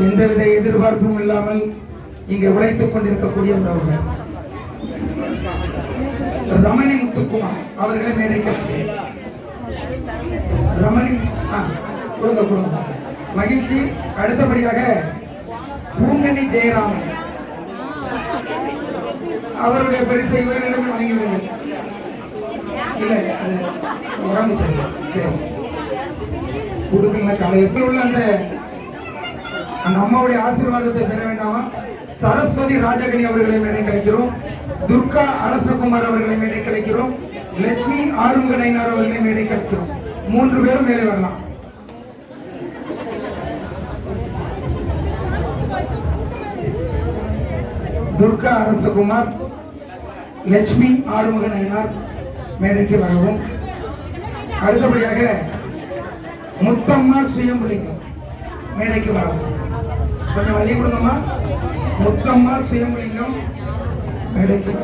எந்தவித எதிர்பார்ப்பும் இல்லாமல் இங்கே உழைத்துக் கொண்டிருக்கக்கூடிய உறவுகள் ரமணி முத்துக்குமார் அவர்களை மேடைக்கு ரமணி ஆ, கொடுங்க கொடுங்க. மகிழ்ச்சி. அடுத்தபடியாக பூங்கண்ணி ஜெயராமன். அவருடைய பரிசை இவர்களிடம் வழங்கிவிடுங்கள். இல்லை அது உடம்பு சரியில்லை. சரி. கொடுக்கல காலையில் உள்ள அந்த அந்த அம்மாவுடைய ஆசீர்வாதத்தை பெற வேண்டாமா? சரஸ்வதி ராஜகணி அவர்களை மேடை கலைக்கிறோம். துர்கா அரசகுமார் அவர்களை மேடை கலைக்கிறோம். லட்சுமி ஆறுமுக நயினார் அவர்களை மேடை கலைக்கிறோம். மூன்று பேரும் மேலே வரலாம். துர்கா அரசகுமார் லட்சுமி ஆறுமுக நயினார் மேடைக்கு வரவும். அடுத்தபடியாக முத்தம்மாள் சுயம்புலிங்கம் மேடைக்கு வரவும். கொஞ்சம் வழி கொடுங்கம்மா. முத்தம்மாள் சுயமலிங்கம் கிடைக்கும்.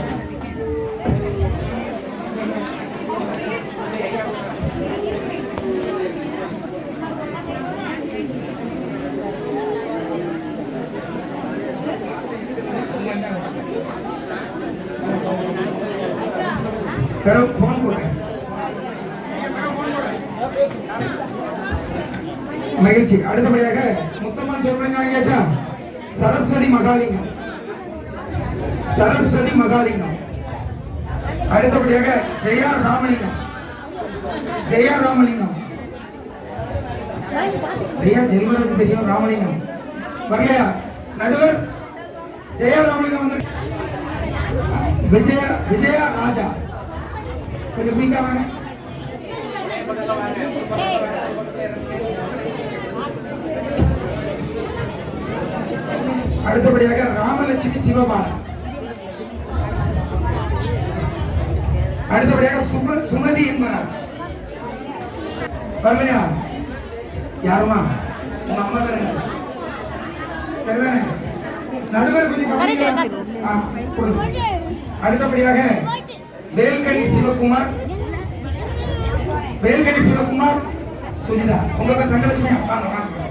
வரவும் யாரோ போடுறேன். மகிழ்ச்சி. அடுத்தபடியாக முத்தம்மாள் வாங்கியாச்சா? சரஸ்வதி மகாலிங்கம். சரஸ்வதி மகாலிங்கம். அடுத்தபடியாக ஜெயா ராமலிங்கம். ஜெயா ராமலிங்கம். ஜெயா ஜெல்வராஜ் தெரியும் ராமலிங்கம். வரலையா? நடுவர் ஜெயா ராமலிங்கம் வந்து விஜயா விஜயா ராஜா. கொஞ்சம் குயிக்கா வாங்க. அடுத்தபடியாக ராமலட்சுமி சிவபாலன். அடுத்தபடியாக சும சுமதி என்பராஜ் வரலையா? யாருமா? உங்க அம்மா என்ன? சரிதானே? நடுவர் கொஞ்சம். அடுத்தபடியாக வேல்கனி சிவகுமார். வேல்கனி சிவகுமார் சுஜிதா. உங்க பேர் தங்கலட்சுமியா? வாங்க வாங்க.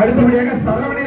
அடுத்தபடியாக சரவணே